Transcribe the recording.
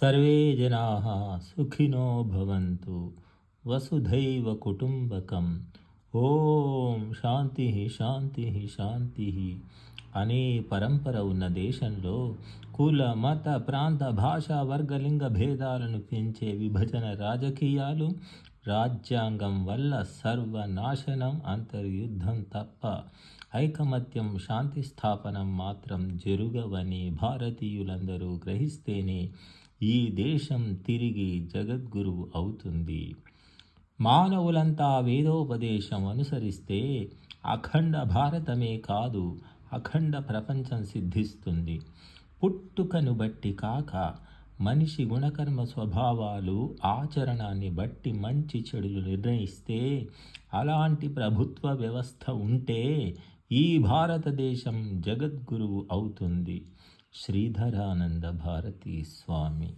Survey జనా సుఖినో భవంతు వసుధైవ కుటుంబకం. ఓం శాంతి శాంతి శాంతి. అనే పరంపర ఉన్న దేశంలో కుల మత ప్రాంత భాష వర్గలింగ భేదాలను పెంచే విభజన రాజకీయాలు రాజ్యాంగం వల్ల సర్వనాశనం అంతర్యుద్ధం తప్ప ఐకమత్యం శాంతి స్థాపనం మాత్రం జరుగవని భారతీయులందరూ గ్రహిస్తేనే ఈ దేశం తిరిగి జగద్గురువు అవుతుంది. మానవులంతా వేదోపదేశం అనుసరిస్తే అఖండ భారతమే కాదు అఖండ ప్రపంచం సిద్ధిస్తుంది. పుట్టుకను బట్టి కాక మనిషి గుణకర్మ స్వభావాలు ఆచరణాన్ని బట్టి మంచి చెడులు నిర్ణయిస్తే అలాంటి ప్రభుత్వ వ్యవస్థ ఉంటే ఈ భారతదేశం జగద్గురువు అవుతుంది. श्रीधरानंद भारती स्वामी।